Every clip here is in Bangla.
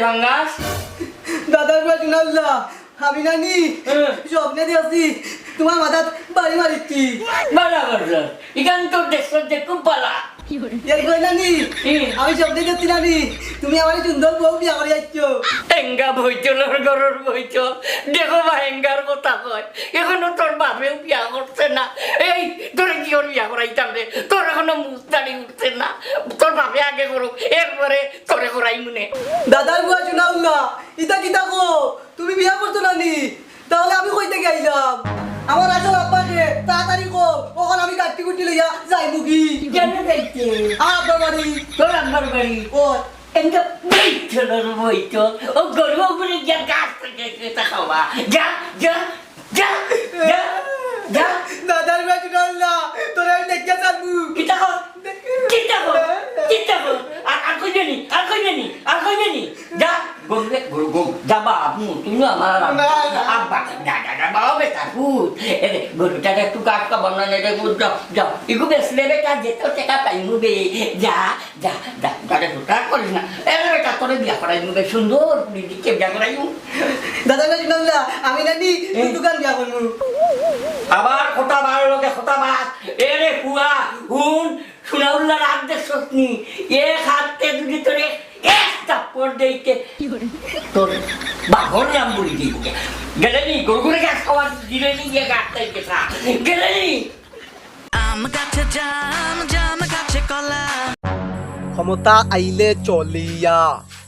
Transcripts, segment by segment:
ভাঙ্গাস দাদার বাড়ি নাল্লা আমি নানি হ্যাঁ। স্বপ্নে দিয়েছি তোমার মাথাত বাড়ি মারিচ্ছি বাড়া বাড়া ইখান তো দেশ খুব হুম। আমি স্বপ্নে দেখছি নানি তুমি আমার সুন্দর বউ বিয়া করে যাচ্ছ। হেঙ্গা বইচলের ঘরের বইচল দেখো বা হেঙ্গার কথা কয়। এখনও তোর বাপেও বিয়া করছে না। এই তোর কি ওর বিয়া করাইতাম রে। তোর এখনও মুস্তানি উঠছে না। তোর বাপে আগে করুক এরপরে তোরে করাই মনে। দাদার বুয়া শুনাউল্লা ইতা কিতা কো তুমি বিয়া করছ নানি তাহলে আমি কইতে আইলাম? আমার আসল আব্বাকে তাড়াতাড়ি কো ওখানে আমি কাটি কুটি লইয়া যাই মুগি কেন যাইতে? আপনার বাড়ি। তোর আমার বাড়ি। ও এনকা ও গর্ব করে যা গাছ থেকে কেটে খাওয়া। যা যা যা যা যা। দাদার তোরা আমি দেখে যাব কিতা কর কিতা কর আর যা যাবা আপু তুমি আমার। আব্বা যা যা যা বেটা ভূত এরে গরুটাকে একটু কাট কা রে ভূত যাও যাও ইগু বেসলে বেটা যেতে টাকা পাইমু বে যা যা যা তাকে তো করিস না এরে বেটা তোরে বিয়া করাই মুবে সুন্দর পুরি দিকে বিয়া করাইমু দাদার বুয়া শুনাউল্লা আমি নানি দোকান বিয়া করব আবার খোটা বার লোকে খোটা বাস এরে কুয়া হুন এক হাতে দুটি তোরে এক তাপ্পর দেইতে তোর বাঘর নাম বলি দিতে গেলে নি গরগুরে গাছ খাওয়া দিলে নি গিয়ে গেছা আম গাছে জাম জাম গাছে কলা। ক্ষমতা আইলে চলিয়া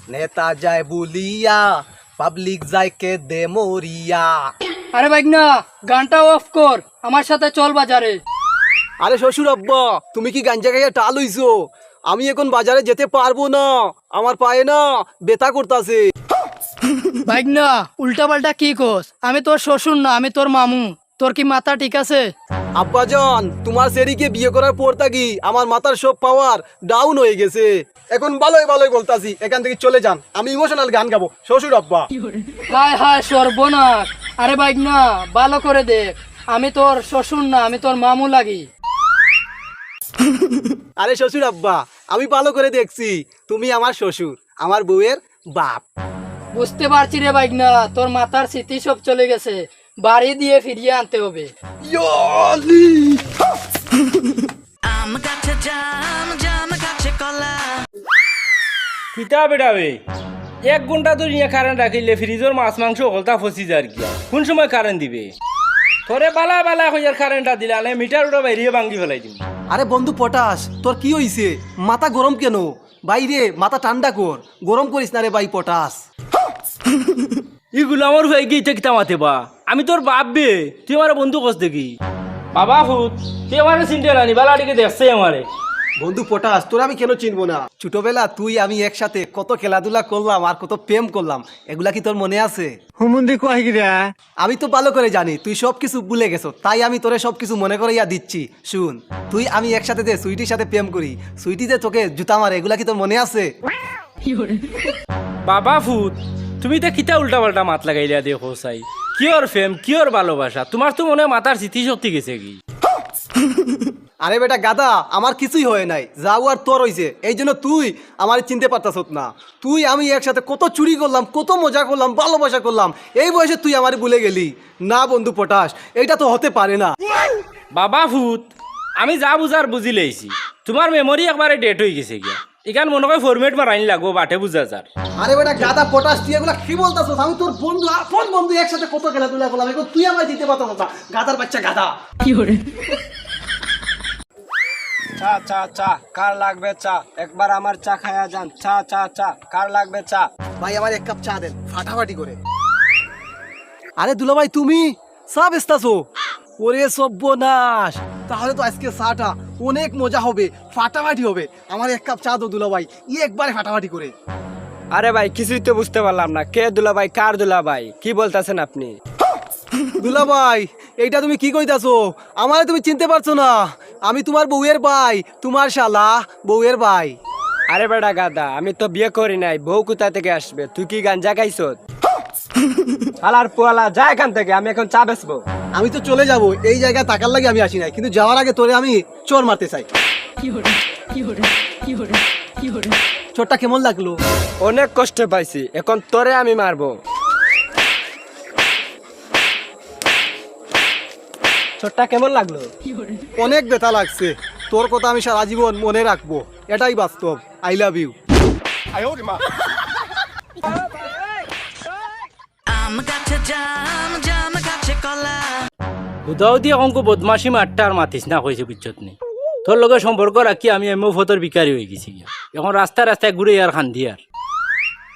নেতা যায় বলিয়া পাবলিক যায় কে দে মরিয়া আরে বাইক না গানটা অফ কর আমার সাথে চল বাজারে। আরে শ্বশুর আব্বা তুমি কি গাঞ্জা খাইয়া টাল হইছো? আমি এখন বাজারে যেতে পারব না। আমার পায়ে না বেতা করতাছে। বাইক না উল্টা পাল্টা কি কোস? আমি তোর শ্বশুর না আমি তোর মামু। তোর কি মাথা ঠিক আছে? আব্বাজান তোমার সেরিকে বিয়ে করার পর থাকি আমার মাথার সব পাওয়ার ডাউন হয়ে গেছে। এখন ভালোই ভালোই বলতাছি এখান থেকে চলে যান। আমি ইমোশনাল গান গাবো। শ্বশুর আব্বা। হায় হায় সর্বনাশ। আরে বাইক না ভালো করে দেখ। আমি তোর শ্বশুর না আমি তোর মামু লাগি। আরে শ্বশুর আব্বা আমি ভালো করে দেখছি। তুমি আমার শ্বশুর আমার বউয়ের বাপ। বুঝতে পারছি রে বাইক না তোর মাথার স্মৃতি সব চলে গেছে। বাড়ি দিয়ে ফিরিয়ে আনতে হবে। আম গাছে জাম জাম গাছে কলা। কিতা বেড়াবে এক ঘণ্টা ধরে নিয়ে কারেন্ট রাখিলে ফ্রিজের মাছ মাংস হলতা ফসি যার গিয়া কোন সময় কারেন্ট দিবে? তোরে বালা বালা হইয়ার কারেন্টটা দিলে মিটার ওটা বাইরে ভাঙ্গি ফেলাই দিম। আরে বন্ধু পটাশ, তোর কি হইছে? মাথা গরম কেন? বাইরে, মাথা ঠান্ডা কর। গরম করিস না রে ভাই পটাশ। ইগুলো আমার হয়ে গিয়ে কিতা মাতে বা? আমি তোর বাপ বে, তুই আমার বন্ধু কস দেখি। বাবা ফুত, তুই আমার চিন্তা নানি বালাটিকে দেখছে আমারে। বন্ধু পটাশ তোর আমি কেন চিনবো না? ছোটবেলা তুই আমি একসাথে কত খেলাধুলা করলাম আর কত প্রেম করলাম এগুলা কি তোর মনে আছে? হুমুন্দি কয় গিরা আমি তো ভালো করে জানি তুই সব কিছু ভুলে গেছো তাই আমি তোরে সব কিছু মনে করে ইয়া দিচ্ছি শুন। তুই আমি একসাথে যে সুইটির সাথে প্রেম করি সুইটি যে তোকে জুতা মারে এগুলা কি তোর মনে আছে? বাবা ফুট তুমি তো কিতা উল্টা পাল্টা মাত লাগাইলা দেখো চাই কিয়র ফেম কিয়র ভালোবাসা তোমার তো মনে হয় মাথার স্মৃতি সত্যি গেছে কি? আরে বেটা গাদা আমার কিছুই হয় নাই। যাও আর তোর হইছে এই জন্য তুই আমার চিনতে পারতাস না। তুই আমি একসাথে কত চুরি করলাম কত মজা করলাম ভালোবাসা করলাম এই বয়সে তুই আমার ভুলে গেলি। না বন্ধু পটাশ এইটা তো হতে পারে না। বাবা ফুট আমি যা বুঝার বুঝি লেছি তোমার মেমোরি একবারে ডেট হয়ে গেছে গিয়া। এখান মনে হয় ফরমেট মারাইন লাগবো বাটে বুঝা যার আরে বেটা গাদা পটাশ তুই এগুলা কি বলতাস আমি তোর বন্ধু আপন বন্ধু একসাথে কত খেলাধুলা করলাম এখন তুই আমার দিতে পারতাস না। গাদার বাচ্চা গাদা। চা চা চা। কার লাগবে চা? একবার আমার চা খায়া যান। চা চা চা। কার লাগবে চা? ভাই, আমার এক কাপ চা দেন। ফাটাফাটি করে। আরে দুলা ভাই তুমি? চা বেচতাছো? ওরে সব্যনাশ। তাহলে তো আজকে চাটা অনেক মজা হবে, ফাটাফাটি হবে। আমার এক কাপ চা দো দুলা ভাই ই একবারে ফাটাফাটি করে। আরে ভাই, কিছুই তো বুঝতে পারলাম না। কে দুলা ভাই কার দুলা ভাই কি বলতেছেন আপনি? দুলা ভাই এইটা তুমি কি কইতাছো? আমারে তুমি চিনতে পারছ না। আমি তোমার বউয়ের ভাই তোমার শালা বউয়ের ভাই। আরে বেটা গাদা আমি তো বিয়ে করি নাই বউ কোথা থেকে আসবে? তুই কি আলার পোয়ালা যা এখান থেকে আমি এখন চা বেচবো। আমি তো চলে যাব এই জায়গায় তাকার লাগে আমি আসি নাই কিন্তু যাওয়ার আগে তোরে আমি চোর মারতে চাই। চোরটা কেমন লাগল? অনেক কষ্ট পাইছি এখন তোরে আমি মারবো। ছোটটা কেমন লাগল? অনেক ব্যথা লাগছে। তোর কথা আমি সারা জীবন মনে রাখব। এটাই বাস্তব। আই লাভ ইউ আম গাছে জাম জাম গাছে কলা। উদাও দিয়ে অঙ্ক বদমাসি মারটা আর মাতিস না কইছে বুঝছত নি? তোর লগে সম্পর্ক রাখি আমি এমও ফতর বিকারি হয়ে গেছি এখন রাস্তায় রাস্তায় ঘুরে আর খান্দি আর।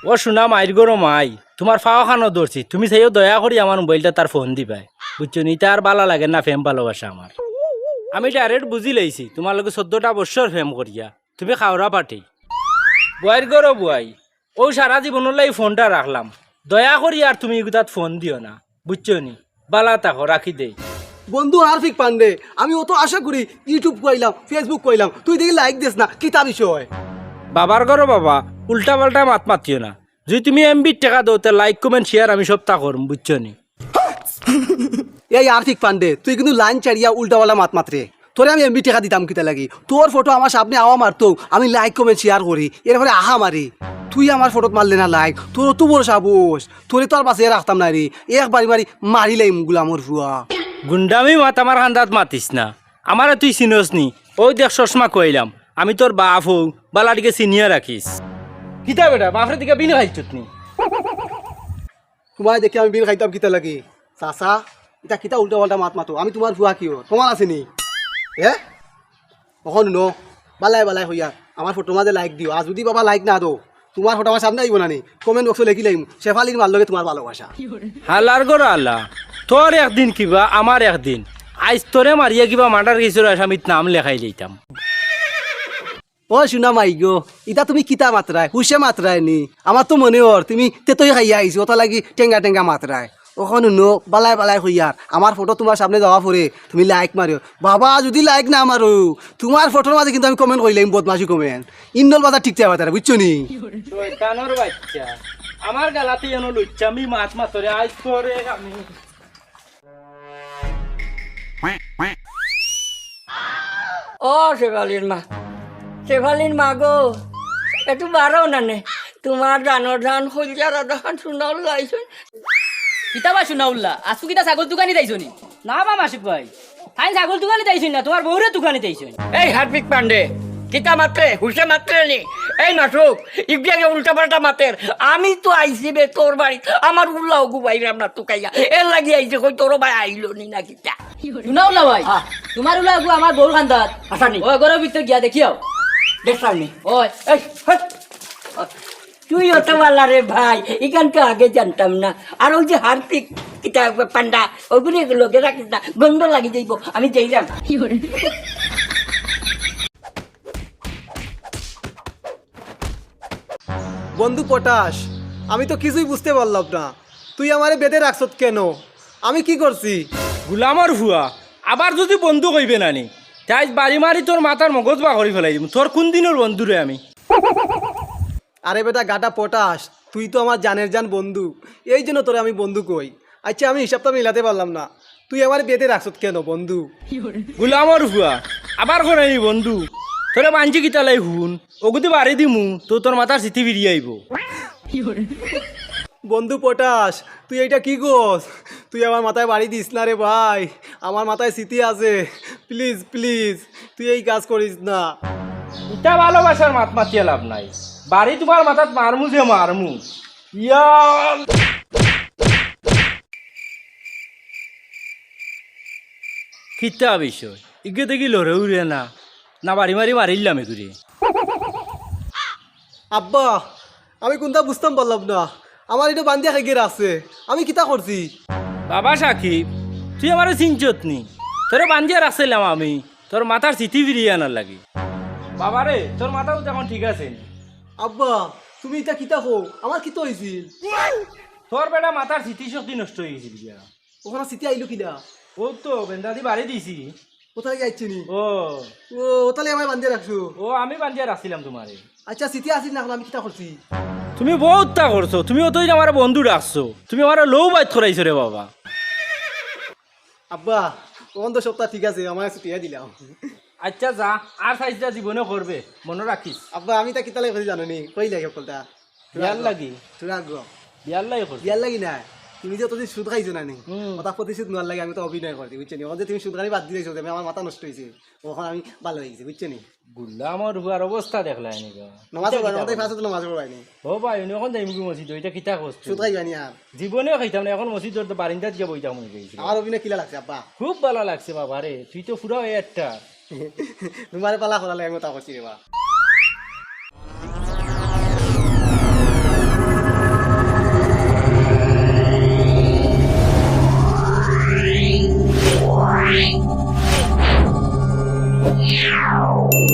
ও শুনা মাইর গরো মাই তোমার ফাও খানো ধরছি তুমি সেইও দয়া করি আমার মোবাইলটা তার ফোন দিবাই বুঝছ নি? তার ভালো লাগে না ফেম ভালোবাসা আমার। আমি ডাইরেক্ট বুঝি লাইছি তোমার লগে চোদ্দটা বছর ফেম করিয়া। তুমি খাওয়া পাঠি বুয়াইর গরো বুয়াই ও সারা জীবনলাই ফোনটা রাখলাম দয়া করি আর তুমি তাত ফোন দিও না বুঝছ নি? বালা তাকো রাখি দেই। বন্ধু হার্ফিক পান্ডে আমি অত আশা করি ইউটিউব কইলাম ফেসবুক কইলাম তুই দেখি লাইক দিস না কি তা বিষয়? বাবার ঘরও বাবা উল্টা পাল্টা মাত মাতিও না। যদি তুমি এমবির টাকা দাও তে লাইক কমেন্ট শেয়ার আমি সব তা করম বুঝছ নি? এই আর্থিক পান্ডে তুই কিন্তু লাইন চাড়িয়া উল্টাওয়ালা মাত মাত্রে। তোরে আমি এমবি টাকা দিতাম কিতা লাগি? তোর ফটো আমার সামনে আওয়া মারতো আমি লাইক কমেন্ট শেয়ার করি। এরপরে আহা মারি। তুই আমার ফটোত মারলে না লাইক তোর তো বড় সাবস তোরে তো আর বাঁচিয়ে রাখতাম না রে। একবারি মারি মারিলাই গুলামর ফুয়া গুন্ডামি মাত আমার খান্দাত মাতিস না। আমার তুই চিনস নি। ওই দেখ চশমা কইলাম। আমি তোর বাপ হৌ বালাটিকে চিনিয়ে রাখিস। কিতা বেটা বাপরে দিকে বিন খাইছত নি তোমার দেখি আমি বিল খাইতাম কিতা লাগি? চাচা এটা কিতা উল্টা পাল্টা মাত মাতো? আমি তোমার ফুয়া কিয়? তোমার আছে নি? হে? অখন ন। বালাই বালাই হইয়া আমার ফটো মাঝে লাইক দিও আর যদি বাবা লাইক না দো তোমার ফটো আমার সামনে আইব না নি? কমেন্ট বক্সে লেখি লাইম শেফালির মার লগে তোমার ভালোবাসা। হালার গর আল্লাহ তোর একদিন কিবা আমার একদিন। আইস তোরে মারিয়া কিবা মার্ডার কেসের আসামিত নাম লেখাই লইতাম ও শুনা মাই গো ইটা তুমি কিতা মাত্রায় হুসে মাত্রায় নি? আমার তো মনে হর তুমি তেতই খাইয়া আইছো ওটা লাগি টেঙ্গা টেঙ্গা মাত্রায় ওখানে নো বালাই বালাই হইয়ার আমার ফটো তোমার সামনে যাওয়া পরে তুমি লাইক মারিও। বাবা যদি লাইক না মারো তোমার ফটোর মাঝে কিন্তু আমি কমেন্ট করিলাম বদমাসি কমেন্ট ইন্ডল বাজার ঠিক যাবে তারা বুঝছ নি? বাচ্চা। আমার গালাতে এনো আমি মাছ মাতরে আইস করে আমি। ও শেফালির মা। শেফালির মা গো একটু বারো না নে তোমার জানোর ধান হলজার আদান শুনাও লাইছেন কিতা বা শুনা উল্লা? আজকু কিতা ছাগল দোকানি তাইছো নি না বা মাসিক ভাই। তাই ছাগল দোকানি তাইছো না তোমার বউরে দোকানি তাইছো এই হার্দিক পান্ডে কিতা মাত্রে হুসে মাত্রে নি? এই নাটক ইগিয়াকে উল্টা পাল্টা মাতের আমি তো আইছি বে তোর বাড়ি আমার উল্লাহ গুবাই আমরা তুকাইয়া এর লাগি আইছে কই তোর ভাই আইলো নি না কিতা? শুনা উল্লা ভাই তোমার উল্লা আগু আমার বউর খান্দাত নি? ওই ঘরের ভিতর গিয়া দেখিও দেখলাম নি? ওই এই। তুই অত বালা রে ভাই এখানকে আগে জানতাম না। আর ওই যে হার্দিক কিতা পান্ডা ওগুলি লোকে রাখিস না গন্ধ লাগি যাইব আমি যাইলাম। বন্ধু পটাশ আমি তো কিছুই বুঝতে পারলাম না। তুই আমারে বেঁধে রাখছত কেন? আমি কি করছি? গুলামর ভুয়া আবার যদি বন্ধু কইবে নানি তাই বাড়ি মারি তোর মাথার মগজ বা করে ফেলাই দিম। তোর কোন দিনের বন্ধু রে আমি? আরে বেটা গাটা পটাশ। তুই তো আমার জানের জান বন্ধু। এই জন্য তোরে আমি বন্ধু কই। আচ্ছা আমি হিসাব হিসাবটা মিলাতে পারলাম না। তুই আমার বেঁধে রাখছত কেন বন্ধু? গুলামর হুয়া আবার করে বন্ধু। তোরে মানছি কি তালাই হুন ওগুদি বাড়ি দিমু তো তোর মাথার স্মৃতি ফিরিয়ে আইব। বন্ধু পটাশ তুই এইটা কি গোস তুই আমার মাথায় বাড়ি দিস না রে ভাই। আমার মাথায় স্মৃতি আছে। প্লিজ প্লিজ তুই এই কাজ করিস না। এটা ভালোবাসার মাত মাতিয়ে লাভ নাই। বাড়ি তোমার মাথাত মারমু যে মারমু। ইয়াল। কিতা বিষয়? ইগে দেখি লড়ে উড়ে না। না বাড়ি মারি মারিলাম এগুলি। আব্বা আমি কোনটা বুঝতাম পারলাম না। আমার এটা বান্দিয়া খেগের আছে। আমি কিতা করছি বাবা সাকিব তুই আমার চিনচত নি। তোরে বান্ধিয়া রাখছিলাম আমি। তোর মাথার চিঠি ফিরিয়ে আনার লাগে। বাবারে তোর মাথাও তেমন ঠিক আছে আব্বা তুমি এটা কিতা হো আমার কিতা হয়েছিল তোর বেটা মাথার স্মৃতি শক্তি নষ্ট হয়ে গেছিল গিয়া ওখানে স্মৃতি আইলো কিনা? ও তো বেন্দাদি বাড়ি দিছি। কোথায় যাইছি নি? ও ও তাহলে আমায় বান্ধিয়া রাখছো ও আমি বান্ধিয়া রাখছিলাম তোমারে আচ্ছা স্মৃতি আসিল না আমি কিতা করছি তুমি বহুত তা করছ তুমি অতই আমার বন্ধু ডাকছো তুমি আমার লৌ বাইত করাইছো রে বাবা। আব্বা তো সপ্তাহ ঠিক আছে আমার ছুটিয়া দিলাম আচ্ছা যা আর সাইজটা জীবনে করবে মনে রাখিস। আব্বা আমি তা কিতালে করে জানো নি কই লাগে সকলটা? বিয়ার লাগি? তোরা আগ্রহ বিয়ার লাগি করবে বিয়ার লাগি না? তুমি যে তোদের সুদ খাইছো না নি। কথা প্রতিশোধ নোয়ার লাগে আমি তো অভিনয় করছি বুঝছ নি যে তুমি সুদ খানি বাদ দিয়েছ আমি আমার মাথা নষ্ট হয়েছে ওখানে আমি ভালো হয়ে গেছি বুঝছ নি গুল্লা আমার হুয়ার অবস্থা দেখলা এনেকা। নমাজ পড়বাই নমাজ ফাঁসে তো নমাজ পড়বাই নি? ও ভাই উনি এখন যাইমুখি মসজিদ? ওইটা কিতা করছ? সুদ খাইবানি আর? জীবনেও খাইতাম না এখন মসজিদ তো বারিন্দাত গিয়ে বইতাম মনে করেছিল আমার অভিনয় কিলা লাগছে আব্বা? খুব ভালো লাগছে বাবা রে তুই তো পুরো একটা। Lumali pala ako, nalayan mo ako sino Meow.